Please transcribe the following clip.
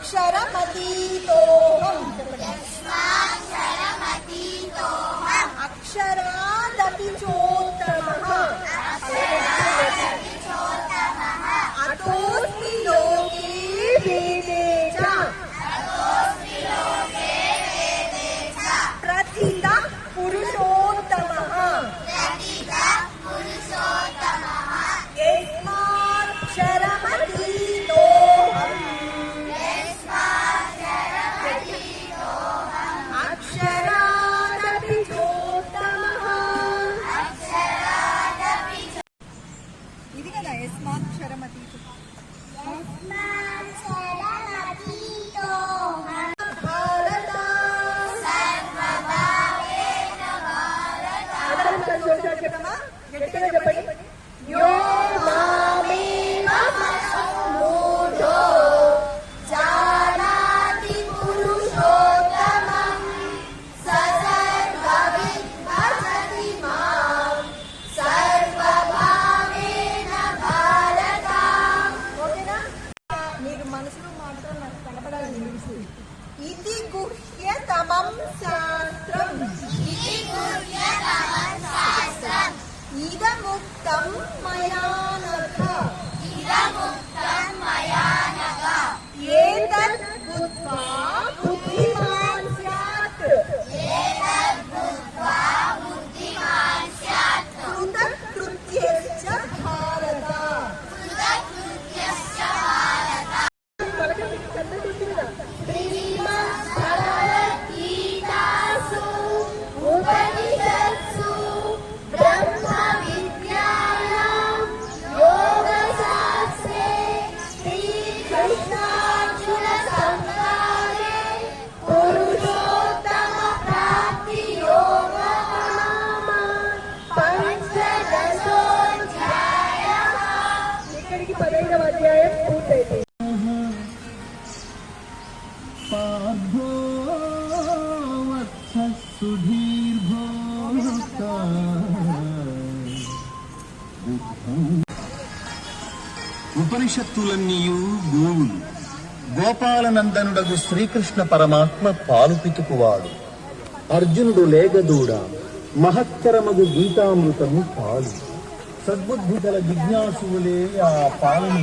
अक्षरमतीतोऽहम्। अक्षरादपि चोत्तमः ఇది కదా యస్మాక్షరమతీతు భారత. గట్టిగా చెప్పండి. ఇది గుహ్యతమం శాస్త్రం ఇదముక్తం మయా నఘ ఏతత్ బుద్ధ్వా బుద్ధిమాన్ ఇక్కడికి పదహైదవ అధ్యాయం పూర్తయింది. పార్థో ఉపనిషత్తులన్నీయు గోవులు గోపాలనందనుడగు శ్రీకృష్ణ పరమాత్మ పాలు పితుకువాడు. అర్జునుడు లేగదూడ. మహత్తరమగు గీతామృతము పాలు. సద్బుద్ధి గల జిజ్ఞాసువులే ఆ పాలను